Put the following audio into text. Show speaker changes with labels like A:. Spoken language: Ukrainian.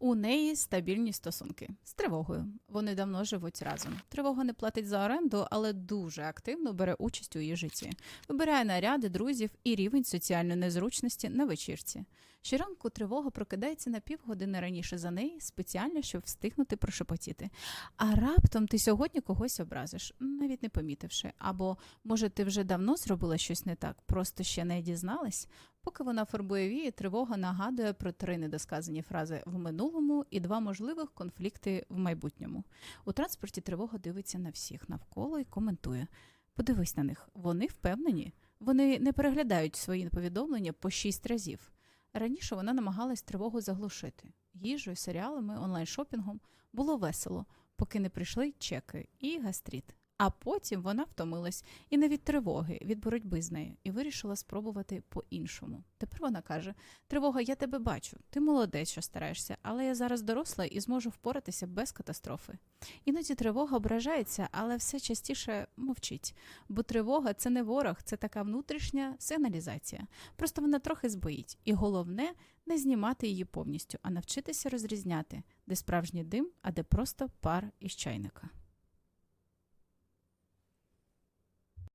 A: У неї стабільні стосунки з тривогою. Вони давно живуть разом. Тривога не платить за оренду, але дуже активно бере участь у її житті. Вибирає наряди, друзів і рівень соціальної незручності на вечірці. Щоранку тривога прокидається на півгодини раніше за неї, спеціально, щоб встигнути прошепотіти. А раптом ти сьогодні когось образиш, навіть не помітивши. Або, може, ти вже давно зробила щось не так, просто ще не дізналась. Поки вона фарбує вії, тривога нагадує про три недосказані фрази в минулому і два можливих конфлікти в майбутньому. У транспорті тривога дивиться на всіх навколо і коментує. Подивись на них, вони впевнені. Вони не переглядають свої повідомлення по шість разів. Раніше вона намагалась тривогу заглушити. Їжею, серіалами, онлайн-шопінгом було весело, поки не прийшли чеки і гастріт. А потім вона втомилась і не від тривоги, від боротьби з нею, і вирішила спробувати по-іншому. Тепер вона каже: Тривога, я тебе бачу, ти молодець, що стараєшся, але я зараз доросла і зможу впоратися без катастрофи. Іноді тривога ображається, але все частіше мовчить. Бо тривога це не ворог, це така внутрішня сигналізація. Просто вона трохи збоїть. І головне не знімати її повністю, а навчитися розрізняти, де справжній дим, а де просто пар із чайника.